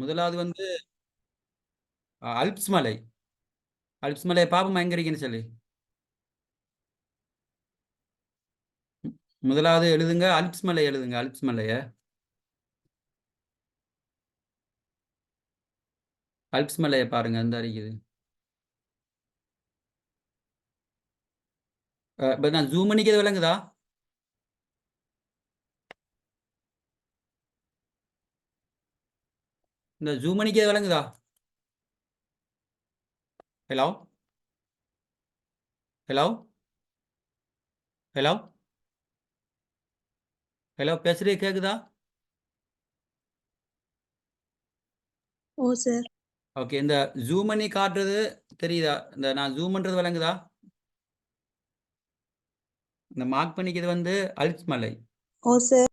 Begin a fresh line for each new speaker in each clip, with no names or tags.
முதலாவது வந்து அல்ப்ஸ் மலை. அல்ப்ஸ் மலையை பாப்போமா எங்க இருக்குன்னு சொல்லி. முதலாவது எழுதுங்க. அல்ப்ஸ் மலை எழுதுங்க. அல்ப்ஸ் மலைய. அல்ப்ஸ் மலைய பாருங்க. அந்த இருக்குது. இப்போ நான் ஜூம் பண்ணிக்கிறது விளங்குதா? இந்த ஜூம் பண்ணிக்கிறது விளங்குதா? ஹலோ? ஹலோ? ஹலோ? ஹலோ பேசுறது கேக்குதா?
ஓ! சார்.
ஓகே. இந்த ஜூம் பண்ணி காட்டுறது தெரியுதா? இந்த நான் ஜூம் பண்றது விளங்குதா? இந்த மார்க் பண்ணிக்கிறது வந்து அல்ப்ஸ் மலை.
ஓ! சார்.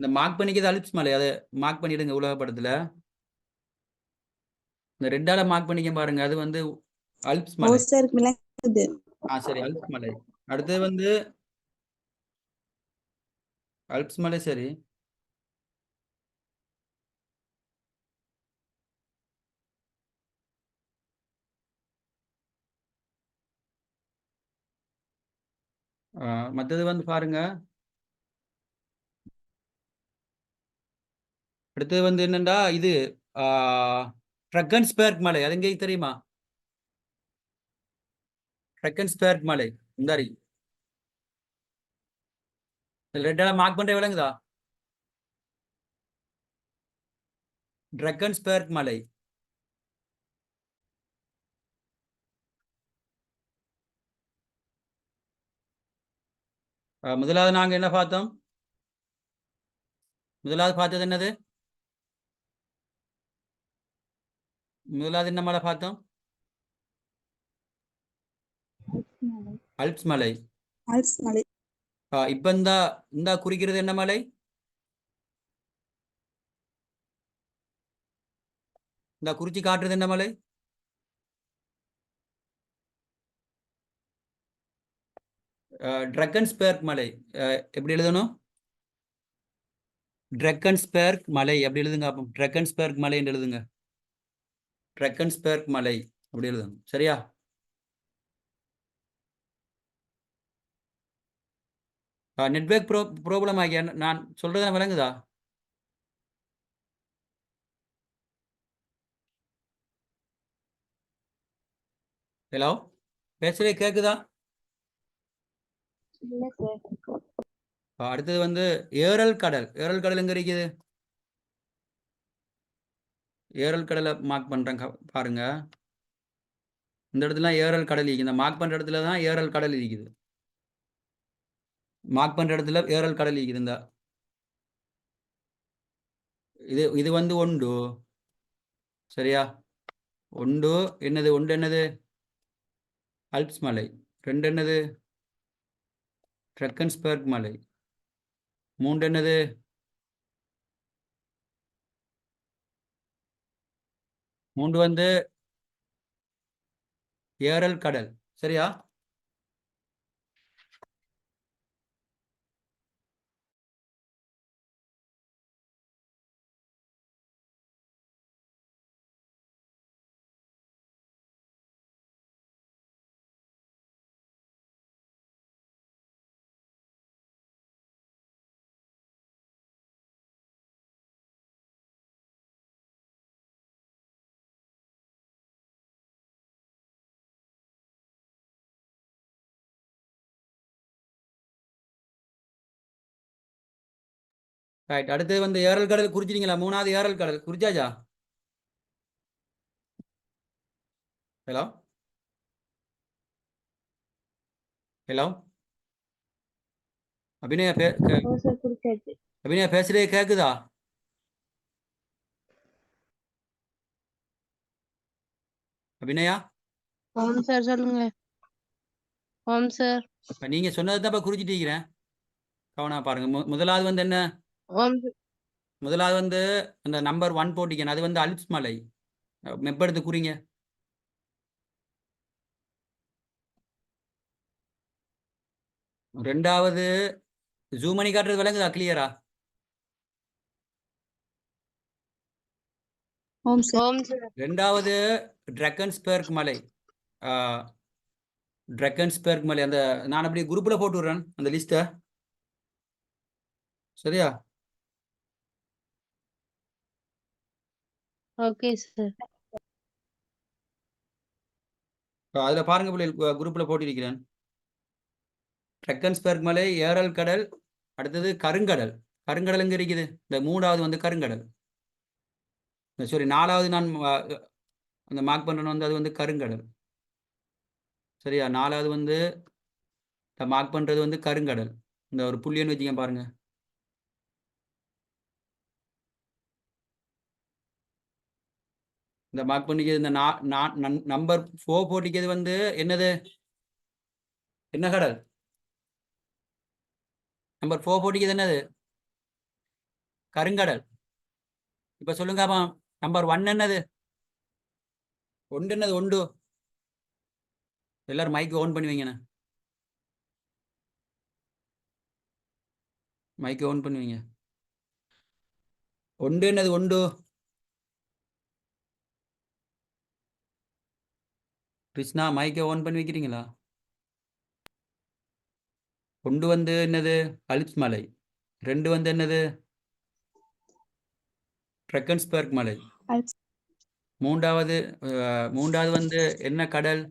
இந்த மார்க் பண்ணிக்கிறது அல்ப்ஸ் மலை. அத மார்க் பண்ணிடுங்க உலக படத்துல. இந்த ரெட்டால மார்க் பண்ணிக்க பாருங்க. அது வந்து அல்ப்ஸ்! மலை. ஆ சரி. அல்ப்ஸ் மலை. அடுத்தது வந்து அல்ப்ஸ் மலை சரி. மத்தது வந்து பாருங்க. அடுத்தது வந்து என்னன்னா, இது ட்ரக்கன்ஸ்பேர்க் மலை. அது எங்க தெரியுமா? ட்ரக்கன்ஸ்பேர்க் மலை. இந்தாரி இருக்கு. மார்க் பண்ற விளங்குதா? ட்ரக்கன்ஸ்பேர்க் மலை. முதலாவது நாங்க என்ன பார்த்தோம்? முதலாவது பார்த்தது என்னது? முதலாவது என்ன மலை பார்த்தோம்? அல்ப்ஸ் மலை.
அல்ப்ஸ் மலை.
இப்ப இந்தா இந்தா குறிக்கிறது என்ன மலை? இந்தா குறிச்சு காட்டுறது என்ன மலை? ட்ரக்கன்ஸ்பெர்க் மலை. எப்படி எழுதணும்? ட்ரக்கன்ஸ்பெர்க் மலை அப்படி எழுதுங்க அப்போ. ட்ரக்கன்ஸ்பெர்க் மலைன்னு எழுதுங்க. ட்ரக்கன்ஸ்பெர்க் மலை அப்படி எழுதணும். சரியா? அ நெட்வொர்க் ப்ரோ ப்ராப்ளம் ஆகிய நான் சொல்றது விளங்குதா? ஹலோ? பேசுறது கேக்குதா? அடுத்தது வந்து ஏரல் கடல். ஏரல் கடல் எங்க இருக்குது? ஏரல் கடலை மார்க் பண்றேன் பாருங்க. இந்த இடத்துல ஏரல் கடல் இருக்குது. இந்த மார்க் பண்ணுற இடத்துல தான் ஏரல் கடல் இருக்குது. மார்க் பண்ணுற இடத்துல ஏரல் கடல் இருக்குது இந்தா. இது இது வந்து ஒண்டு. சரியா? ஒண்டு என்னது? ஒன்று என்னது? அல்ப்ஸ் மலை. ரெண்டு என்னது? ட்ரக்கன்ஸ்பெர்க் மலை. மூன்று என்னது? மூன்று வந்து ஏரல் கடல். சரியா? ரைட். அடுத்தது வந்து ஏரல் கடல் குறிச்சிட்டீங்களா? 3வது ஏரல் கடல் குறிச்சாச்சா? ஹலோ? ஹலோ? அபிநயா. அபிநயா பேசுறது கேக்குதா? அபிநயா?
ஆம் சார் சொல்லுங்க. ஆம் சார்.
நீங்க சொன்னது தான் இப்ப குறிச்சிட்டு இருக்கிறேன். கவனமா பாருங்க. முதலாவது வந்து என்ன? முதலாவது வந்து அந்த நம்பர் 1 போட்டிருக்கேன். அது வந்து அல்ப்ஸ் மலை. அ மெப் எடுத்து குறிங்க. ரெண்டாவது ஜூம் பண்ணி காட்டுறது விளங்குதா கிளியரா? ரெண்டாவது ட்ரக்கன்ஸ்பெர்க் மலை ட்ரக்கன்ஸ்பெர்க் மலை அந்த நான் அப்படியே குரூப்பில் போட்டு விடுறேன் அந்த லிஸ்ட்டை சரியா
ஓகே சார்.
அதில் பாருங்க பிள்ளைகள் குரூப்பில் போட்டிருக்கிறேன். ட்ரக்கன்ஸ்பெர்க் மலை ஏரல் கடல் அடுத்தது கருங்கடல். கருங்கடல் எங்கே இருக்குது? இந்த மூணாவது வந்து கருங்கடல். சாரி நாலாவது நான் அந்த மார்க் பண்ணுறேன் வந்து அது வந்து கருங்கடல். சரியா? நாலாவது வந்து மார்க் பண்ணுறது வந்து கருங்கடல். இந்த ஒரு புள்ளியன்னு வச்சுக்க பாருங்க. இந்த மார்க் பண்ணிக்கிறது இந்த நம்பர் ஃபோர் போட்டிக்கிறது வந்து என்னது? என்ன கடல்? நம்பர் ஃபோர் போட்டிக்கிறது என்னது? கருங்கடல். இப்ப சொல்லுங்க அப்பா நம்பர் ஒன் என்னது? ஒன்று என்னது ஒன்று? எல்லாரும் மைக்கு ஓன் பண்ணி மைக்கு ஓன் பண்ணுவீங்க ஒன்று என்னது ஒன்று? கிருஷ்ணா மைக்கை ஓன் பண்ணி வைக்கிறீங்களா ஒன்று வந்து என்னது? அலிப்ஸ் மலை. ரெண்டு வந்து என்னது? ட்ரெக்கன்ஸ்பர்க் மலை. மூன்றாவது மூன்றாவது வந்து என்ன கடல்?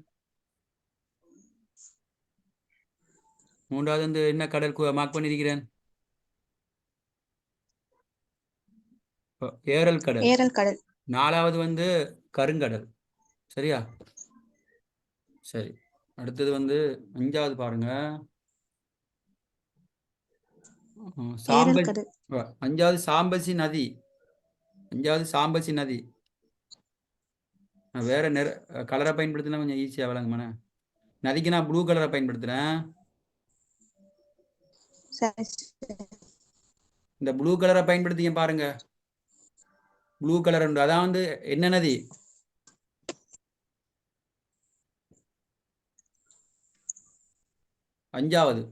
மூன்றாவது வந்து என்ன கடல் மார்க் பண்ணியிருக்கிறேன் ஏரல் கடல்.
ஏரல் கடல்.
நாலாவது வந்து கருங்கடல். சரியா? சரி. அடுத்தது வந்து அஞ்சாவது பாருங்க. சாம்பல் அஞ்சாவது சாம்பசி நதி. அஞ்சாவது சாம்பசி நதி. வேற நிற கலரை பயன்படுத்தினா கொஞ்சம் ஈஸியாக விளங்குமாண்ணே நதிக்கு நான் ப்ளூ கலரை
சார்.
இந்த ப்ளூ கலரை பயன்படுத்திங்க பாருங்க. ப்ளூ கலர் அதான் வந்து என்ன நதி? அஞ்சாவது.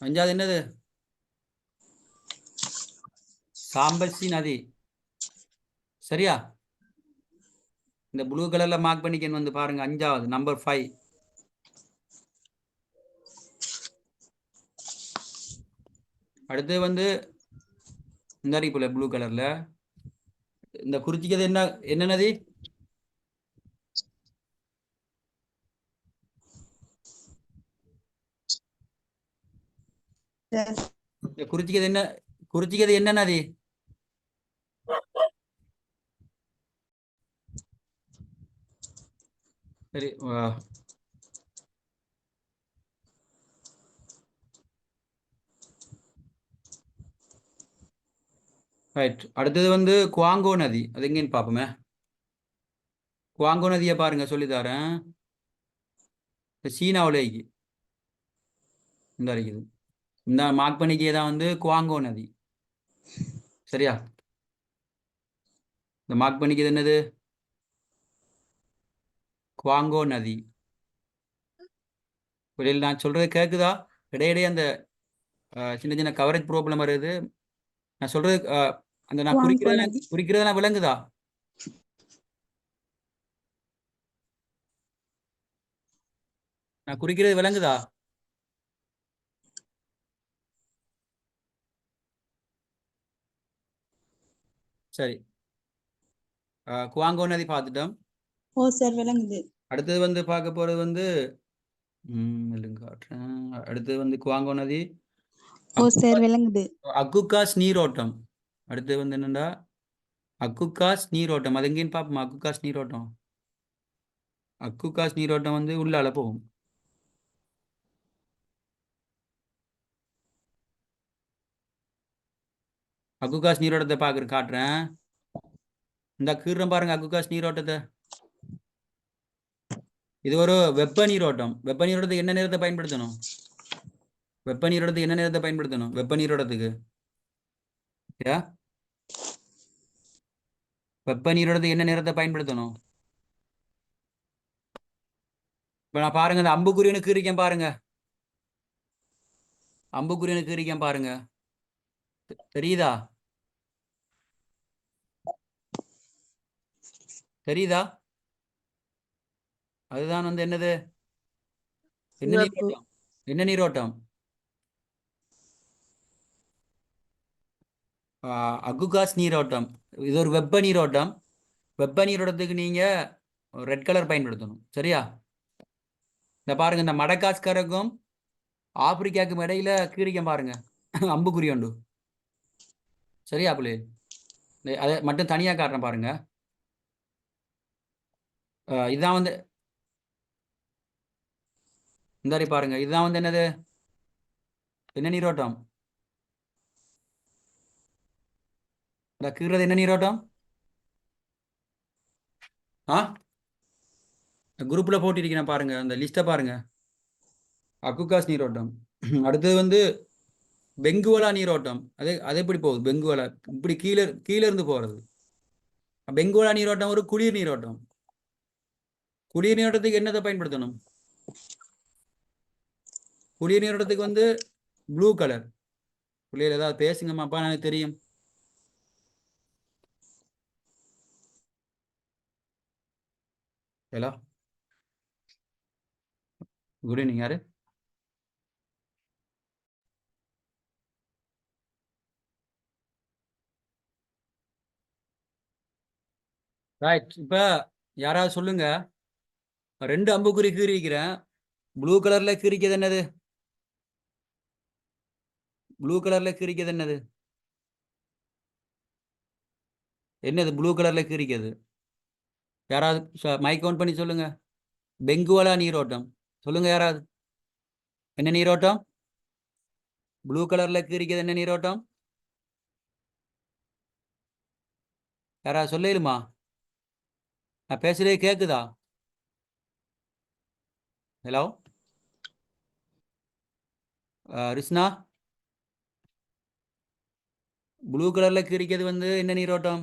அஞ்சாவது என்னது? சாம்பசி நதி. சரியா? இந்த ப்ளூ கலர்ல மார்க் பண்ணிக்கணும் வந்து பாருங்க அஞ்சாவது நம்பர் ஃபைவ் அடுத்து வந்து இந்த அறிப்புல ப்ளூ கலர்ல இந்த குறிச்சிக்கிறது என்ன என்ன நதி? குறிச்சிக்கிறது என்ன குறிச்சிக்கிறது என்ன நதி சரி வா. ரைட் அடுத்தது வந்து குவாங்கோ நதி. அது எங்கேன்னு பார்ப்போமே. குவாங்கோ நதியை பாருங்க சொல்லித்தாரேன் சீனாவில் இந்த இருக்குது இந்த மார்க் பண்ணிக்கே தான் வந்து குவாங்கோ நதி. சரியா? இந்த மார்க் பண்ணிக்கிறது என்னது? குவாங்கோ நதி. வெளியில் நான் சொல்றது கேட்குதா இடையிடையே அந்த சின்ன சின்ன கவரேஜ் ப்ராப்ளம் வருது. நான் சொல்றது அந்த நான் குறிக்கிறது. குறிக்கிறது நான் விளங்குதா? நான் குறிக்கிறது விளங்குதா? சரி. குவாங்கோ நதி பார்த்துட்டோம்.
ஓ சார் விளங்குது.
அடுத்தது வந்து பார்க்க போறது வந்து அடுத்தது வந்து குவாங்கோ நதி.
ஓ சார் விளங்குது.
அக்குகாஸ் நீரோட்டம் அடுத்து வந்து என்னண்டா? அக்குகாஸ் நீரோட்டம் அது எங்கேன்னு பார்ப்போம்? அக்குகாஸ் நீரோட்டம் அக்குகாஸ் நீரோட்டம் வந்து உள்ளால போகும் அக்குகாஸ் நீரோட்டத்தை பாக்குற காட்டுறேன். இந்த கீறுறேன் பாருங்க அக்குகாஸ் நீரோட்டத்தை. இது ஒரு வெப்ப நீரோட்டம். வெப்ப நீரோட்டத்துக்கு என்ன நேரத்தை பயன்படுத்தணும்? வெப்ப நீரோட்டத்துக்கு என்ன நேரத்தை பயன்படுத்தணும்? வெப்ப நீரோட்டத்துக்கு. யா? வெப்ப நீரோட்டத்துக்கு என்ன நேரத்தை பயன்படுத்தணும்? இப்ப நான் பாருங்க இந்த அம்புக்குறின்னு கீறிக்கேன் பாருங்க. அம்புக்குறி எனக்கு இருக்கேன் பாருங்க தெரியுதா? தெரியுதா? அதுதான் வந்து என்னது? என்ன. நீரோட்டம்? என்ன நீரோட்டம்? அகுகாஸ் நீரோட்டம். இது ஒரு வெப்ப நீரோட்டம். வெப்ப நீரோட்டத்துக்கு நீங்க ரெட் கலர் பயன்படுத்தணும். சரியா? இந்த பாருங்க இந்த மடகாஸ்கருக்கும் ஆப்பிரிக்காவுக்கும் இடையில கீரிக்கம் பாருங்க. அம்புக்குறி உண்டு. சரியா பிள்ளை? அதை மட்டும் தனியா காட்டுறேன் பாருங்க. இதுதான் வந்து இந்தாரி பாருங்க இதுதான் வந்து என்னது? என்ன நீரோட்டம்? இந்த கீறது என்ன நீரோட்டம்? ஆ? குரூப்ல போட்டிருக்கிறேன் பாருங்க அந்த லிஸ்ட்டை பாருங்க. அக்குகாஸ் நீரோட்டம். அடுத்தது வந்து பெங்குவலா நீரோட்டம். அது அது எப்படி போகுது? பெங்குவலா இப்படி கீழே கீழே இருந்து போகிறது பெங்குவலா நீரோட்டம் ஒரு குளிர் நீரோட்டம். குளிர் நீரோட்டத்துக்கு என்னத்தை பயன்படுத்தணும்? குளிர் நீரோட்டத்துக்கு வந்து ப்ளூ கலர் பிள்ளைகள் ஏதாவது பேசுங்கம்மாப்பா எனக்கு தெரியும். ஹலோ? குட் ஈவினிங் யாரு? ரைட் இப்போ யாராவது சொல்லுங்க. ரெண்டு அம்புக்குறி கீறிக்கிறேன் ப்ளூ கலர்ல கீறிக்கிறது என்னது? ப்ளூ கலர்ல கீறிக்கிறது என்னது? என்னது ப்ளூ கலர்ல கீறிக்கிறது? யாராவது மைக் கவுண்ட் பண்ணி சொல்லுங்க. பெங்குவலா நீரோட்டம். சொல்லுங்க யாராவது. என்ன நீரோட்டம்? ப்ளூ கலர்ல கீறிக்கிறது என்ன நீரோட்டம்? யாராவது சொல்லிடுமா நான் பேசுறதே கேக்குதா? ஹலோ ரிஸ்னா ப்ளூ கலர்ல கீறிக்கிறது வந்து என்ன நீரோட்டம்?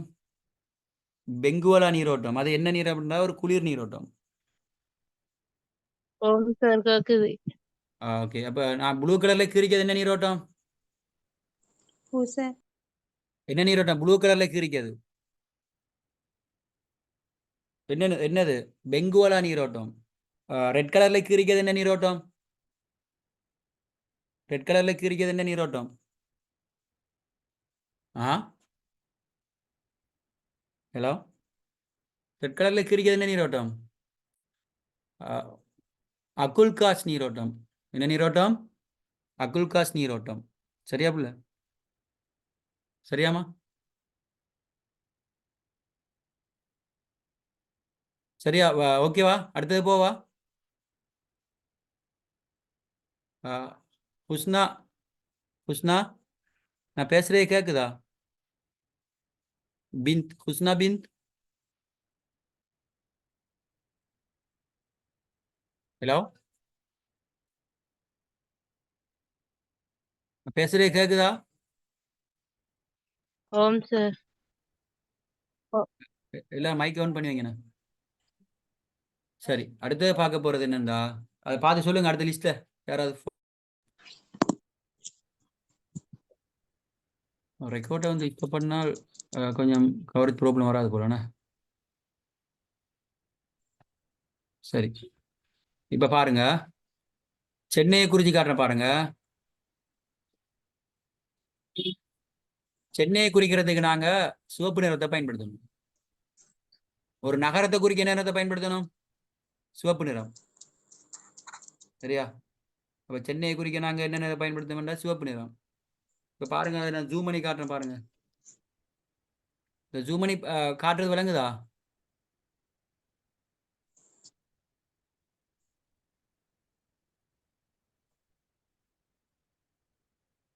பெங்குவலா நீரோட்டம். அது என்ன நீரோட்டம்னா ஒரு குளிர் நீரோட்டம். ஓகே அப்ப நான் ப்ளூ கலர்ல கீறிக்கிறது என்ன நீரோட்டம்? என்ன நீரோட்டம்? ப்ளூ கலர்ல கீறிக்கிறது என்ன என்னது? பெங்குவலா நீரோட்டம். Uh, ரெட் கலர்ல கீறிக்கிறது என்ன நீரோட்டம்? ரெட் கலர்ல கீறிக்கிறது என்ன நீரோட்டம்? ஆ? ஹலோ ரெட் கலர்ல கீறிக்கிறது என்ன நீரோட்டம்? Uh, அகுல்காஸ் நீரோட்டம். என்ன நீரோட்டம்? அகுல்காஸ் நீரோட்டம். சரியா புள்ள? சரியாமா சரியா வா- ஓகேவா அடுத்தது போவா. ஹுஸ்னா ஹுஸ்னா நான் பேசுறதே கேக்குதா? பிந்த் ஹுஸ்னா பிந்த். ஹலோ? பேசுறதே கேக்குதா?
ஓம் சார்.
எல்லாம் மைக் ஆன் பண்ணி வைங்கண்ணா சரி அடுத்தது பார்க்க போறது என்னண்டா அதை பார்த்து சொல்லுங்க அடுத்த லிஸ்ட்ல யாராவது ரெக்கார்டை வந்து இப்போ பண்ணால் கொஞ்சம் கவரேஜ் ப்ராப்ளம் வராது போலண்ணா சரி. இப்போ பாருங்க. சென்னையை குறிச்சு காட்டுறேன் பாருங்க. சென்னையை குறிக்கிறதுக்கு நாங்க சிவப்பு நிறத்தை பயன்படுத்தணும். ஒரு நகரத்தை குறிக்க என்ன நிறத்தை பயன்படுத்தணும்? சிவப்பு நிறம். சரியா? அப்ப சென்னையை குறிக்க நாங்க என்ன நிறம் பயன்படுத்தணும்னா சிவப்பு நிறம். இப்போ பாருங்க அதை நான் ஜூம் பண்ணி காட்டுறேன் பாருங்க. இந்த ஜூம் பண்ணி காட்டுறது விளங்குதா?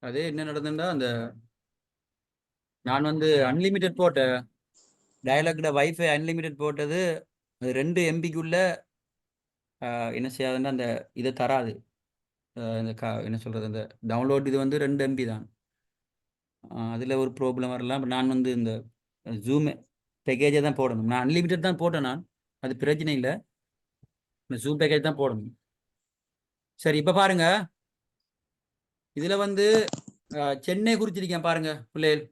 அது என்ன நடந்ததுன்னா அந்த நான் வந்து அன்லிமிட்டெட் போட்டேன் டயலாக்ல வைஃபை அன்லிமிட்டெட் போட்டது அது ரெண்டு எம்பிக்குள்ள என்ன செய்யாதுன்னா அந்த இதை தராது. இந்த கா என்ன சொல்றது அந்த டவுன்லோட் இது வந்து ரெண்டு எம்பி தான். அதுல ஒரு ப்ராப்ளம் வரலாம். நான் வந்து இந்த ஜூம் பேக்கேஜை தான் போடணும். நான் அன்லிமிட்டட் தான் போட்டேன் நான். அது பிரச்சனை இல்லை. இந்த ஜூம் பேக்கேஜ் தான் போடணும். சரி இப்போ பாருங்க. இதுல வந்து சென்னை குறிச்சிருக்கேன் பாருங்க பிள்ளைகள்.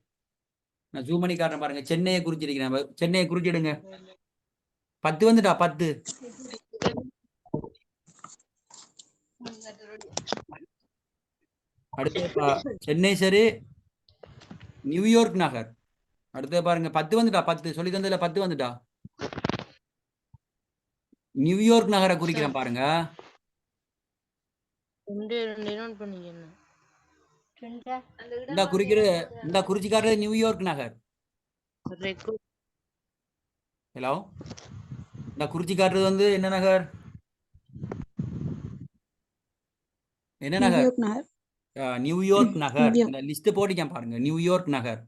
நான் ஜூம் பண்ணி காட்டுறேன் பாருங்க. சென்னையை குறிச்சிருக்கிறேன் சென்னையை குறிச்சிடுங்க. பத்து வந்துட்டா? பத்து. அடுத்து சென்னை சரி. நியூயார்க் நகர். அடுத்து பாருங்க பத்து வந்துட்டா பத்து சொல்லி தந்ததுல பத்து வந்துட்டா? நியூயார்க் நகரை குறிக்கிறேன் பாருங்க.
ரெண்டு ரெண்டு? நோட் பண்ணிக்கணும்
இந்த குறிக்கிற இந்த குறிச்சி காட்டுறது நியூயார்க் நகர். ஹலோ இந்த குறிச்சி காட்டுறது வந்து என்ன நகர்? என்ன நகர்.
நியூயார்க் நகர்.
இந்த லிஸ்ட் போட்டிக்கேன் பாருங்க. நியூயார்க் நகர்.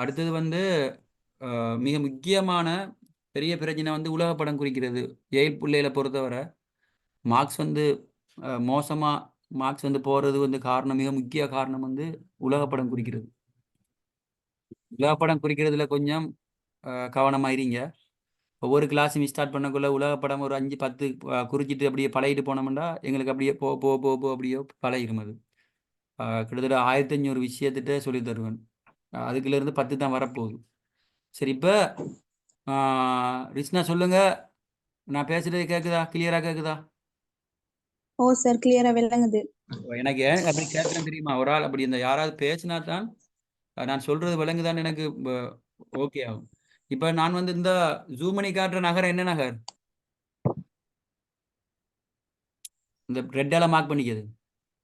அடுத்தது வந்து மிக முக்கியமான பெரிய பிரச்சனை வந்து உலக படம் குறிக்கிறது. எயில் பிள்ளைகளை பொறுத்தவரை மார்க்ஸ் வந்து மோசமா மார்க்ஸ் வந்து போறது வந்து காரணம் மிக முக்கிய காரணம் வந்து உலக படம் குறிக்கிறது. உலக படம் குறிக்கிறதுல கொஞ்சம் அஹ், கவனமா இருங்க ஒவ்வொரு கிளாஸும் ஸ்டார்ட் பண்ணக்குள்ள உலக படம் ஒரு அஞ்சு பத்து குறிச்சிட்டு அப்படியே பழகிட்டு போனோம்னா எங்களுக்கு அப்படியே போ போ போ போ அப்படியே பழகிரும் அது. கிட்டத்தட்ட ஆயிரத்தி அஞ்சூறு விஷயத்திட்ட சொல்லி தருவேன். இருந்து பத்து தான் வரப்போகுது. சரி இப்போ ரிஷ்ணா சொல்லுங்க. நான் பேசுறது கேட்குதா கிளியரா கேட்குதா
ஓ சார் கிளியரா விளங்குது.
எனக்கு ஏன் அப்படி கேட்குறேன் தெரியுமா? ஒரு ஆள் அப்படி இந்த யாராவது பேசினா தான் நான் சொல்றது விளங்குதான்னு எனக்கு ஓகே ஆகும். இப்போ நான் வந்து இந்த ஜூம் பண்ணி காட்டுற நகரம் என்ன நகர்? இந்த ரெட்டால மார்க் பண்ணிக்கிறது.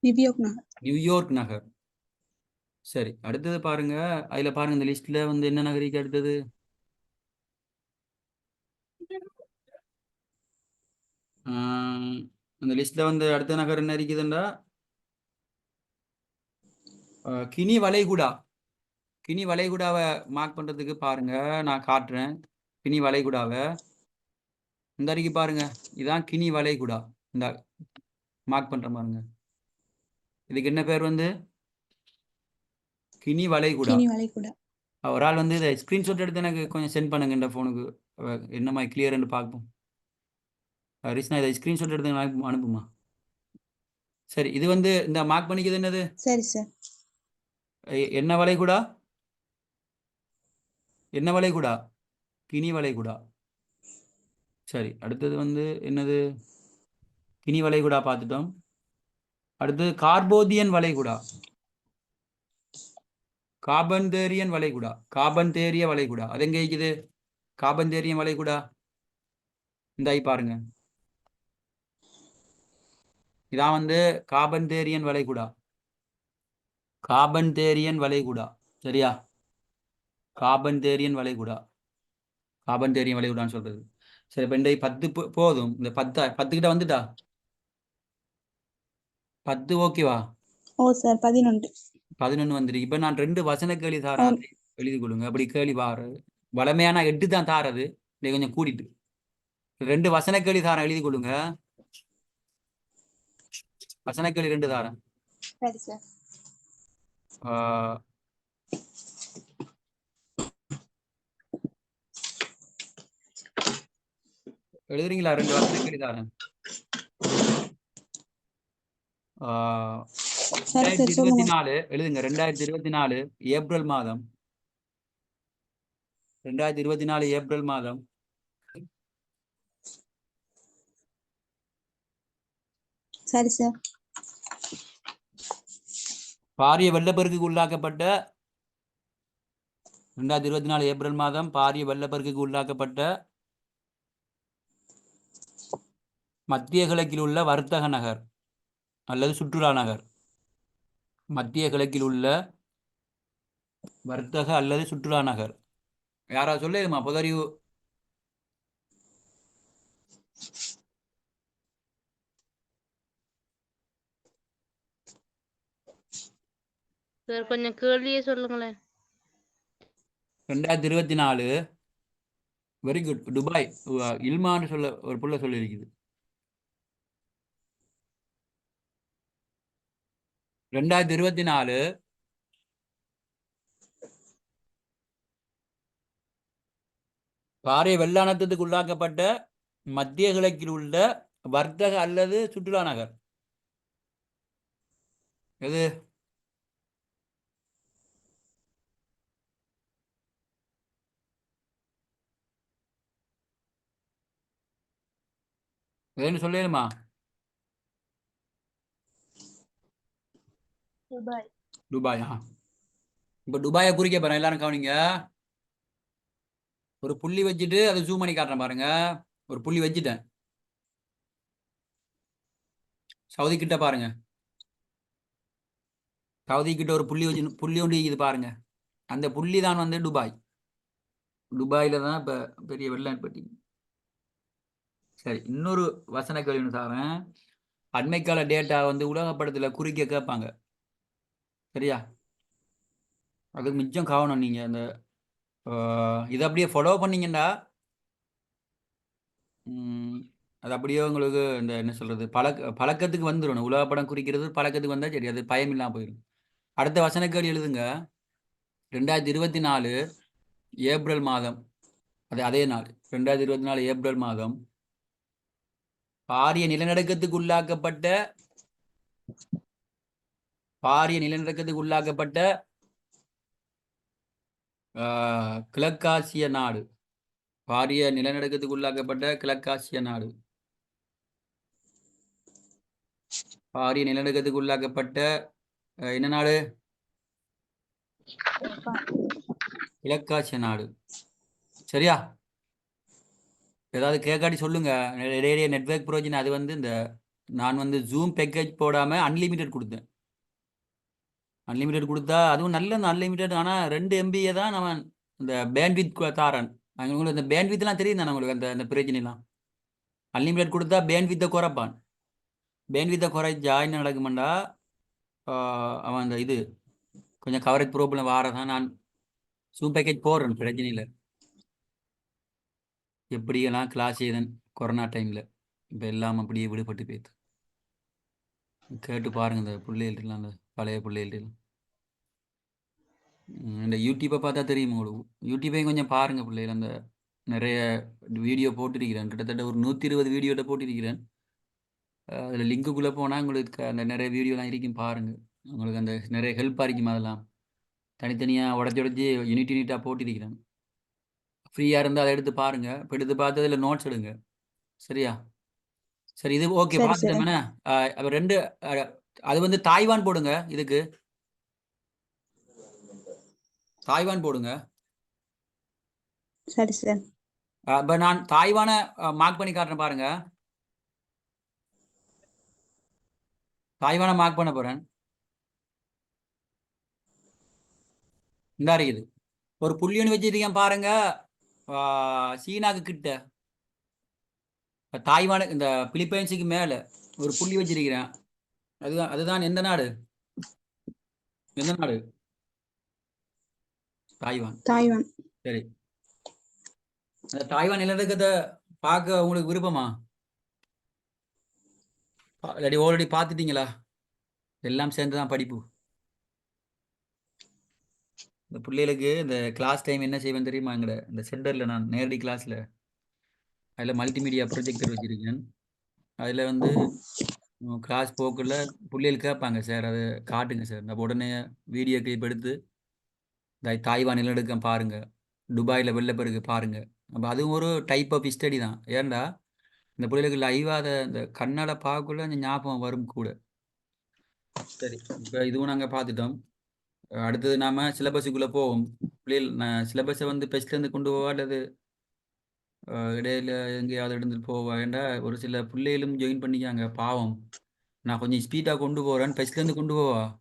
நியூயார்க் நகர்.
நியூயார்க் நகர். சரி அடுத்தது பாருங்க. அதுல பாருங்க இந்த லிஸ்ட்ல வந்து என்ன நகரிக்கு அடுத்தது? அந்த லிஸ்ட்ல வந்து அடுத்த நகர் என்ன இருக்குதுண்டா? கினி வளைகுடா. கினி வளைகுடாவை மார்க் பண்றதுக்கு பாருங்க நான் காட்டுறேன். கினி வளைகுடாவை. இந்த அருகே பாருங்க இதான் கினி வளைகுடா. இந்த மார்க் பண்ற பாருங்க. இதுக்கு என்ன பேர் வந்து? கினி வளைகுடா. ஒரு ஆள் வந்து இதை ஸ்க்ரீன்ஷாட் எடுத்து எனக்கு கொஞ்சம் சென்ட் பண்ணுங்க இந்த ஃபோனுக்கு என்ன மாதிரி கிளியர்னு பார்ப்போம். ரிஷ்ணா இதை ஸ்க்ரீன்ஷாட் எடுத்து எனக்கு அனுப்புமா? சரி இது வந்து இந்த மார்க் பண்ணிக்கிறது என்னது?
சரி சார்
என்ன வளைகுடா? என்ன வளைகுடா கினி வளைகுடா சரி அடுத்தது வந்து என்னது? கினி வளைகுடா பார்த்துட்டோம். அடுத்தது கார்போதியன் வளைகுடா காபந்தேரியன் வளைகுடா காபந்தேரிய வளைகுடா அது எங்க இருக்குது காபந்தேரியன் வளைகுடா இந்த ஐ பாருங்க. இதான் வந்து காபந்தேரியன் வளைகுடா காபன் தேரியன் வளைகுடா சரியா? காபந்தேரியன் வளைகுடா. காபந்தேரியன் வளைகுடான்னு சொல்றது. சரி இப்போ இந்த பத்து போதும். இந்த பத்தா பத்து கிட்ட வந்துட்டா? பத்து ஓகேவா
ஓ சார் பதினொன்று.
பதினொன்று வந்துருக்கு இப்போ நான் ரெண்டு வசன கேள்வி தாரேன் எழுதி கொடுங்க. அப்படி கேள்வி வாரு. வளமையான எட்டு தான் தாரது. இதை கொஞ்சம் கூட்டிட்டு. ரெண்டு வசன கேள்வி தாரேன் எழுதி கொடுங்க. வசன கேள்வி ரெண்டு தாரேன்
சரி சார்
ஆஹ், எழுதுறீங்களா? ரெண்டு
சரி சார்
ரெண்டாயிரத்தி இருபத்தி நாலு எழுதுங்க. ரெண்டாயிரத்தி இருபத்தி நாலு ஏப்ரல் மாதம். ரெண்டாயிரத்தி இருபத்தி நாலு ஏப்ரல் மாதம்.
சரி சார்.
பாரிய வெள்ளப்பெருக்குக்கு உள்ளாக்கப்பட்ட ரெண்டாயிரத்தி இருபத்தி நாலு ஏப்ரல் மாதம் பாரிய வெள்ளப்பெருக்குக்கு உள்ளாக்கப்பட்ட மத்திய கிழக்கில் உள்ள வர்த்தக நகர் அல்லது சுற்றுலா நகர். மத்திய கிழக்கில் உள்ள வர்த்தக அல்லது சுற்றுலா நகர். யாராவது சொல்லுமா புதறிவு.
சார் கொஞ்சம் கேள்வியே சொல்லுங்களேன்.
ரெண்டாயிரத்தி இருபத்தி நாலு. வெரி குட் துபாய் இல்மான்னு சொல்ல ஒரு புள்ள சொல்லியிருக்குது. ரெண்டாயிரத்தி இருபத்தி நாலு. பாறை வெள்ளானத்துக்கு உள்ளாக்கப்பட்ட மத்திய கிழக்கில் உள்ள வர்த்தக அல்லது சுற்றுலா நகர். எது? எதுன்னு சொல்லிடுமா?
துபாய்
துபாயா இப்போ துபாயை குறிக்க பாருங்க எல்லாரும் கவனிங்க. ஒரு புள்ளி வச்சுட்டு அதை ஜூம் பண்ணி காட்டுறேன் பாருங்க. ஒரு புள்ளி வச்சுட்டேன். சவுதி கிட்ட பாருங்க. சவுதி கிட்ட ஒரு புள்ளி வச்சு புள்ளி ஒன்று இது பாருங்க. அந்த புள்ளி தான் வந்து துபாய் துபாயில தான் இப்போ பெரிய வெள்ளம் ஏற்பட்டி. சரி இன்னொரு வசன கேள்வி சாரன் அண்மைக்கால டேட்டா வந்து உலகப்படத்துல குறிக்க கேட்பாங்க. சரியா? அதுக்கு மிச்சம் கவனம் நீங்கள் அந்த இதை அப்படியே ஃபாலோ பண்ணீங்கன்னா அது அப்படியே உங்களுக்கு இந்த என்ன சொல்கிறது பழக்க பழக்கத்துக்கு வந்துடும் படம் குறிக்கிறது பழக்கத்துக்கு வந்தால் சரி அது பயம் இல்லாமல் போயிடும் அடுத்த வசனக்கேடு எழுதுங்க. ரெண்டாயிரத்தி இருபத்தி நாலு ஏப்ரல் மாதம். அது அதே நாள். ரெண்டாயிரத்தி இருபத்தி நாலு ஏப்ரல் மாதம். பாரிய நிலநடுக்கத்துக்கு உள்ளாக்கப்பட்ட பாரிய நிலநடுக்கத்துக்கு உள்ளாக்கப்பட்ட கிழக்காசிய நாடு. பாரிய நிலநடுக்கத்துக்கு உள்ளாக்கப்பட்ட கிழக்காசிய நாடு. பாரிய நிலநடுக்கத்துக்கு உள்ளாக்கப்பட்ட என்ன நாடு? கிழக்காசிய நாடு. சரியா? ஏதாவது கேட்காட்டி சொல்லுங்க. நிறைய நெட்வொர்க் ப்ரோஜன் அது வந்து இந்த நான் வந்து ஜூம் பேக்கேஜ் போடாம அன்லிமிட்டெட் கொடுத்தேன். அன்லிமிட்டெட் கொடுத்தா அதுவும் நல்ல அன்லிமிட்டெட் ஆனால் ரெண்டு எம்பியை தான் நம்ம இந்த பேண்ட்வித் தாரன். உங்களுக்கு இந்த பேண்ட்வித்லாம் தெரியும் தானே உங்களுக்கு அந்த அந்த பிரச்சனைலாம் அன்லிமிட்டெட் கொடுத்தா பேண்ட்வித்தை குறைப்பான். பேண்ட்வித்தை குறைச்சா என்ன நடக்குமெண்டா? அவன் அந்த இது கொஞ்சம் கவரேஜ் ப்ராப்ளம் வாரதான் நான். ஜூம் பேக்கேஜ் போடுறேன் பிரச்சனை இல்லை எப்படியெல்லாம் கிளாஸ் செய்தேன் கொரோனா டைமில் இப்போ எல்லாம் அப்படியே விடுபட்டு போயிடுது கேட்டு பாருங்கள் இந்த பிள்ளைகள்லாம் அந்த பழைய பிள்ளைகள்ட்டலாம் ம், இந்த யூடியூப்பை பார்த்தா தெரியும் உங்களுக்கு? யூடியூப்பையும் கொஞ்சம் பாருங்க பிள்ளைகள் அந்த நிறைய வீடியோ போட்டிருக்கிறேன். கிட்டத்தட்ட ஒரு நூற்றி இருபது வீடியோட்ட போட்டிருக்கிறேன். அதில் லிங்க்குள்ளே போனால் உங்களுக்கு அந்த நிறைய வீடியோலாம் இருக்கும் பாருங்க. உங்களுக்கு அந்த நிறைய ஹெல்ப்பாக இருக்கும் அதெல்லாம். தனித்தனியாக உடச்சி உடச்சி யூனிட் யூனிட்டாக போட்டிருக்கிறேன். ஃப்ரீயாக இருந்தால் அதை எடுத்து பாருங்க. இப்போ எடுத்து பார்த்து அதில் நோட்ஸ் எடுங்க. சரியா? சரி இது ஓகே
சரி,
பார்த்துட்டோமே அப்போ ரெண்டு அது வந்து தாய்வான் போடுங்க இதுக்கு. தாய்வான் போடுங்க.
சரி சார்.
இப்போ நான் தாய்வானை மார்க் பண்ணி காட்டுறேன் பாருங்க. தாய்வானை மார்க் பண்ண போறேன். இந்த இருக்குது ஒரு புள்ளியொன்று வச்சிருக்கேன் பாருங்க. சீனாக்கு கிட்ட. தாய்வானு இந்த பிலிப்பைன்ஸுக்கு மேல ஒரு புள்ளி வச்சிருக்கிறேன். அதுதான் அதுதான் எந்த நாடு? எந்த நாடு? தாய்வான்.
தாய்வான்.
சரி. அந்த தாய்வான் நிலநடுக்கத்தை பார்க்க உங்களுக்கு விருப்பமா? இல்லாட்டி ஆல்ரெடி பார்த்துட்டீங்களா? எல்லாம் சேர்ந்து தான் படிப்பு. இந்த பிள்ளைகளுக்கு இந்த கிளாஸ் டைம் என்ன செய்வேன் தெரியுமா எங்கட இந்த சென்டரில் நான் நேரடி கிளாஸில் அதில் மல்டிமீடியா ப்ரொஜெக்டர் வச்சுருக்கேன். அதில் வந்து கிளாஸ் போக்குள்ள பிள்ளைகள் கேட்பாங்க சார் அதை காட்டுங்க சார். நான் உடனே வீடியோ கிளிப் எடுத்து இந்த தாய்வான் நிலநடுக்கம் பாருங்க துபாயில் வெள்ளப்பெருக்கு பாருங்க. அப்போ அதுவும் ஒரு டைப் ஆஃப் ஸ்டடி தான். ஏன்டா? இந்த பிள்ளைகளுக்கு லைவாக இந்த கண்ணால பார்க்கக்குள்ள அந்த ஞாபகம் வரும் கூட. சரி. இப்போ இதுவும் நாங்கள் பார்த்துட்டோம். அடுத்தது நாம சிலபஸுக்குள்ளே போவோம். பிள்ளைகள் நான் சிலபஸை வந்து பெஸ்ட்லேருந்து கொண்டு போவா அல்லது இடையில எங்கேயாவது எடுத்துட்டு போவா ஏன்டா ஒரு சில பிள்ளைகளும் ஜாயின் பண்ணிக்காங்க பாவம். நான் கொஞ்சம் ஸ்பீடாக கொண்டு போகிறேன் பெஸ்ட்லேருந்து கொண்டு போவா?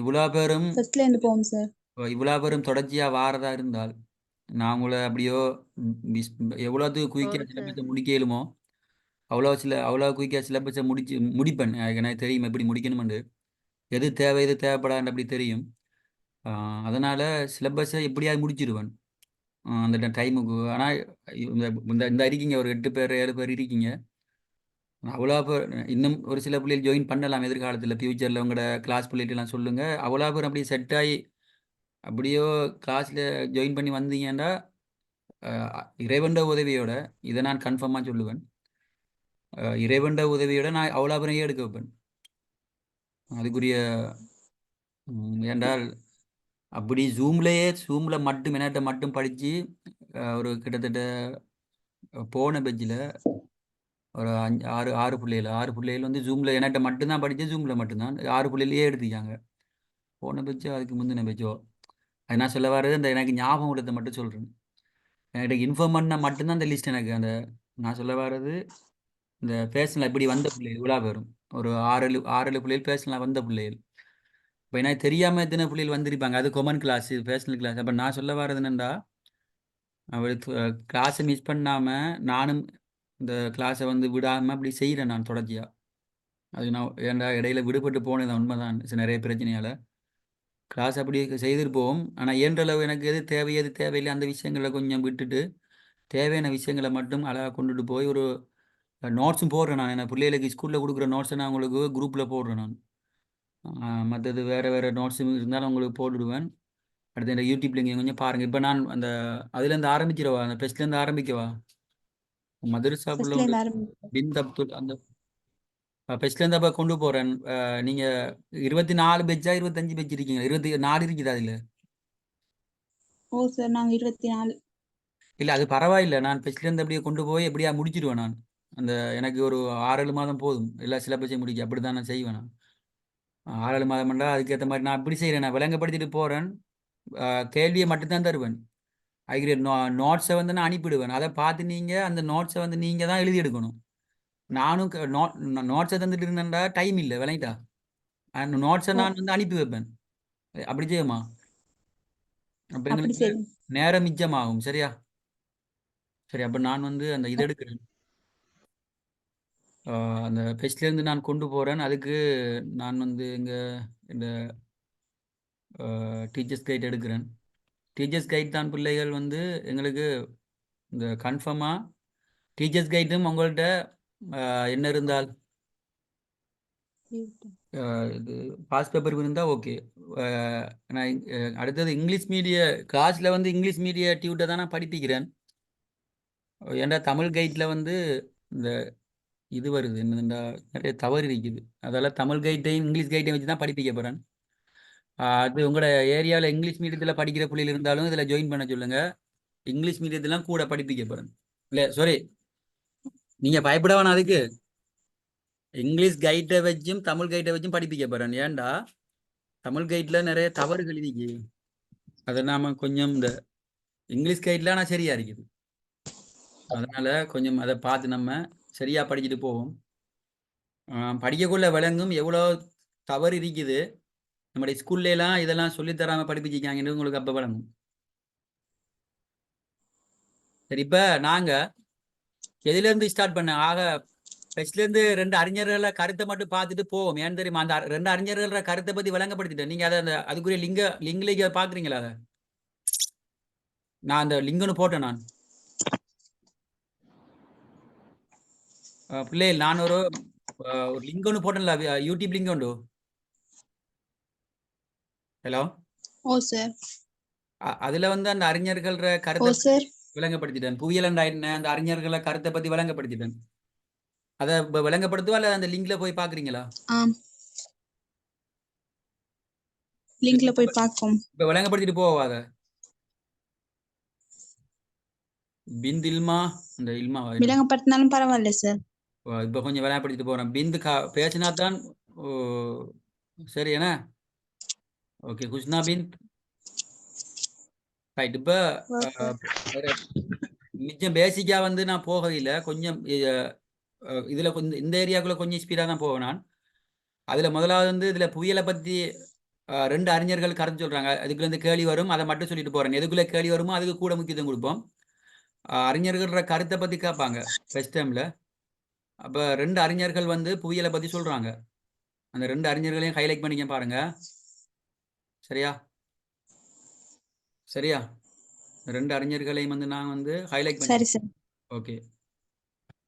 இவ்வளோ பேரும்
ஃபர்ஸ்ட்ல இருந்து போவோம் சார்
இவ்வளோ பேரும் தொடர்ச்சியாக வாரதா இருந்தால் நான் உங்களை அப்படியோ எவ்வளோத்துக்கு குயிக்காக சிலபஸை முடிக்கலுமோ அவ்வளோ சில அவ்வளோ குயிக்காக சிலபஸை முடிச்சு முடிப்பேன். எனக்கு தெரியும் எப்படி முடிக்கணுமெண்டு எது தேவை எது தேவைப்படாது அப்படி தெரியும். அதனால சிலபஸை எப்படியாவது முடிச்சிடுவேன். ஆஹ் அந்த டைமுக்கு ஆனால் இந்த இந்த இந்த இருக்கீங்க ஒரு எட்டு பேர் ஏழு பேர் இருக்கீங்க. அவ்வளோ பேர் இன்னும் ஒரு சில பிள்ளைகள் ஜாயின் பண்ணலாம் எதிர்காலத்தில் ஃப்யூச்சரில் உங்களோட கிளாஸ் பிள்ளைகிட்டலாம் சொல்லுங்கள் அவ்வளோ பேர் அப்படியே செட் ஆகி அப்படியோ கிளாஸில் ஜாயின் பண்ணி வந்தீங்கன்னா இறைவண்ட உதவியோட இதை நான் கன்ஃபார்மாக சொல்லுவேன். இறைவண்ட உதவியோட நான் அவ்வளோ பேரையே எடுக்க வைப்பேன். அதுக்குரிய என்றால் அப்படி ஜூம்லேயே ஜூமில் மட்டும் என்னட்ட மட்டும் படித்து ஒரு கிட்டத்தட்ட போன பெஞ்சில் ஒரு அஞ்சு ஆறு ஆறு பிள்ளைகள் ஆறு பிள்ளைகள் வந்து ஜூமில் என்னட்ட மட்டும்தான் படித்தேன் ஜூமில் மட்டும்தான் ஆறு பிள்ளையிலேயே எடுத்துக்காங்க போன பெஜ்ஜோ அதுக்கு முந்தின பெஜ்ஜோ அது நான் சொல்ல வர்றது அந்த எனக்கு ஞாபகம் உள்ளதை மட்டும் சொல்கிறேன் என்கிட்ட இன்ஃபார்ம் பண்ணால் மட்டும்தான் அந்த லிஸ்ட் எனக்கு அந்த நான் சொல்ல வர்றது இந்த பேசலாம் இப்படி வந்த பிள்ளைகள் இவ்வளோ பேரும் ஒரு ஆறு ஏழு ஆறு ஏழு பிள்ளைகள் பேசலாம் வந்த பிள்ளைகள். இப்போ ஏன்னா தெரியாமல் எத்தனை பிள்ளைகள் வந்திருப்பாங்க? அது கொமன் கிளாஸ் பேர்சனல் கிளாஸ் அப்போ நான் சொல்ல வர்றது என்னென்னா அவள் கிளாஸை மிஸ் பண்ணாமல் நானும் இந்த கிளாஸை வந்து விடாமல் அப்படி செய்கிறேன் நான் தொடர்ச்சியாக அது நான் ஏன்டா இடையில விடுபட்டு போனது உண்மைதான். சரி, நிறைய பிரச்சனையால். கிளாஸ் அப்படி செய்திருப்போம். ஆனால் இயன்றளவு எனக்கு எது தேவை எது தேவையில்லை அந்த விஷயங்களை கொஞ்சம் விட்டுட்டு தேவையான விஷயங்களை மட்டும் அழகாக கொண்டுட்டு போய் ஒரு நோட்ஸும் போடுறேன் நான். என்ன பிள்ளைகளுக்கு ஸ்கூலில் கொடுக்குற நோட்ஸை நான் உங்களுக்கு குரூப்பில் போடுறேன் நான். மற்றது வேறு வேறு நோட்ஸ் இருந்தாலும் உங்களுக்கு போட்டுடுவேன். அடுத்து இந்த யூடியூப்ல இங்கே கொஞ்சம் பாருங்கள் இப்போ நான் அந்த அதுலேருந்து ஆரம்பிச்சிடவா? அந்த ஃபெஸ்ட்லேருந்து ஆரம்பிக்கவா?
ஆரம்பிப்போம்
பின் அப்துல் அந்த ஃபெஸ்ட்லேருந்து அப்போ கொண்டு போகிறேன் நீங்கள் இருபத்தி நாலு பெஜ்ஜா இருபத்தஞ்சு பெஜ் இருக்கீங்க இருபத்தி நாலு இருக்குது அதில்.
ஓ சார் நாங்க இருபத்தி நாலு.
இல்லை அது பரவாயில்லை. நான் ஃபெஸ்ட்லேருந்து அப்படியே கொண்டு போய் எப்படியா முடிச்சிடுவேன் நான். அந்த எனக்கு ஒரு ஆறு ஏழு மாதம் போதும். எல்லா சிலபஸையும் முடிக்க. அப்படி தான் நான் செய்வேன் நான். ஆறு ஏழு மாதம் பண்ணால் அதுக்கேற்ற மாதிரி நான் அப்படி செய்கிறேன் நான் விளங்கப்படுத்திட்டு போகிறேன் கேள்வியை மட்டும்தான் தருவேன். அதுக்கு நோ நோட்ஸை வந்து நான் அனுப்பிடுவேன். அதை பார்த்து நீங்கள் அந்த நோட்ஸை வந்து நீங்கள் தான் எழுதி எடுக்கணும். நானும் நோட் நோட்ஸை தந்துட்டு இருந்தேன்டா டைம் இல்லை விளங்கிட்டா? அந்த நோட்ஸை. நான் வந்து அனுப்பி வைப்பேன். அப்படி செய்யுமா? அப்போ எங்களுக்கு நேரம் மிச்சமாகும் சரியா? சரி அப்போ நான் வந்து அந்த இதை எடுக்கிறேன். அந்த ஃபெஸ்ட்லேருந்து நான் கொண்டு போகிறேன் அதுக்கு நான் வந்து இங்கே இந்த டீச்சர்ஸ் கைட் எடுக்கிறேன். டீச்சர்ஸ் கைட் தான் பிள்ளைகள் வந்து எங்களுக்கு இந்த கன்ஃபார்மாக டீச்சர்ஸ் கைட்டும் உங்கள்கிட்ட என்ன இருந்தால் இது பாஸ் பேப்பர் இருந்தால் ஓகே நான் அடுத்தது இங்கிலீஷ் மீடிய கிளாஸில் வந்து இங்கிலீஷ் மீடிய டியூட்டை தான் நான் படிப்பிக்கிறேன். ஏன்டா தமிழ் கைட்டில் வந்து இந்த இது வருது. என்னதுண்டா? நிறைய தவறு இருக்குது அதெல்லாம் தமிழ் கைட்டையும் இங்கிலீஷ் கைட்டையும் வச்சு தான் படிப்பிக்க போகிறேன் அது உங்களோட ஏரியாவில் இங்கிலீஷ் மீடியத்தில் படிக்கிற பிள்ளைகள் இருந்தாலும் இதில் ஜாயின் பண்ண சொல்லுங்கள் இங்கிலீஷ் மீடியத்திலாம் கூட படிப்பிக்க போகிறேன் இல்லை சாரி நீங்கள் பயப்பட வேணாம் அதுக்கு. இங்கிலீஷ் கைட்டை வச்சும் தமிழ் கைட்டை வச்சும் படிப்பிக்க போகிறேன் ஏன்டா? தமிழ் கைட்டில் நிறைய தவறுகள் இருக்கு. அதை நாம கொஞ்சம் இந்த இங்கிலீஷ் கைட்லாம் ஆனால் சரியா இருக்குது. அதனால கொஞ்சம் அதை பார்த்து நம்ம சரியா படிச்சுட்டு போவோம். படிக்கக்குள்ள விளங்கும் எவ்வளோ தவறு இருக்குது. நம்முடைய ஸ்கூல்ல இதெல்லாம் சொல்லித் தராம படிப்பிச்சிருக்காங்கன்னு உங்களுக்கு அப்போ விளங்கும். சரி இப்போ நாங்கள் எதுலேருந்து ஸ்டார்ட் பண்ண? ஆக ஃபர்ஸ்ட்லேருந்து ரெண்டு அறிஞர்கள கருத்தை மட்டும் பார்த்துட்டு போவோம். ஏன்னு தெரியுமா? அந்த ரெண்டு அறிஞர்கள கருத்தை பற்றி விளங்கப்படுத்திட்டேன் நீங்கள் அதை அந்த அதுக்குரிய லிங்க லிங்க்லேயே பார்க்குறீங்களா அதை? நான் அந்த லிங்கன்னு போட்டேன் நான். பிள்ளைகள் நான் ஒரு லிங்க் ஒன்று போட்டேன்ல யூடியூப் லிங்க் உண்டு. ஹலோ
ஓ சார்
அதுல வந்து அந்த அறிஞர்கள கருத்தை விளங்கப்படுத்திட்டேன். புவியியல் என்ன அந்த அறிஞர்களை கருத்தை பத்தி விளங்கப்படுத்திட்டேன். அதை விளங்கப்படுத்துவா இல்ல அந்த லிங்க்ல போய் பாக்குறீங்களா?
லிங்க்ல போய் பார்ப்போம்
இப்ப விளங்கப்படுத்திட்டு போவா அதை. பிந்த் இல்மா அந்த என்ன?
விளங்கப்படுத்தினாலும் பரவாயில்ல சார்
இப்ப கொஞ்சம் விளையாடுத்திட்டு போறேன். பிந்து கா பேசினா தான் ஓ சரி என்ன? ஓகே குஷ்னா பிந்த் ரைட் இப்ப மிச்சம் பேசிக்கா வந்து நான் போகவில்ல கொஞ்சம் இதுல கொஞ்சம் இந்த ஏரியாக்குள்ள கொஞ்சம் ஸ்பீடா தான் போவேன் நான். அதுல முதலாவது வந்து இதுல புயலை பத்தி ரெண்டு அறிஞர்கள் கருத்து சொல்றாங்க. அதுக்குள்ள இருந்து கேள்வி வரும். அதை மட்டும் சொல்லிட்டு போறேன். எதுக்குள்ள கேள்வி வருமோ அதுக்கு கூட முக்கியத்துவம் கொடுப்போம். அஹ், அறிஞர்களோட கருத்தை பத்தி கேட்பாங்க. ஃபர்ஸ்ட் டைம்ல அப்ப ரெண்டு அறிஞர்கள் வந்து புவியியலை பத்தி சொல்றாங்க. அந்த ரெண்டு அறிஞர்களையும் ஹைலைட் பண்ணிக்க பாருங்க. சரியா? சரியா? ரெண்டு அறிஞர்களையும் வந்து நான் வந்து ஹைலைட் பண்ணி ஓகே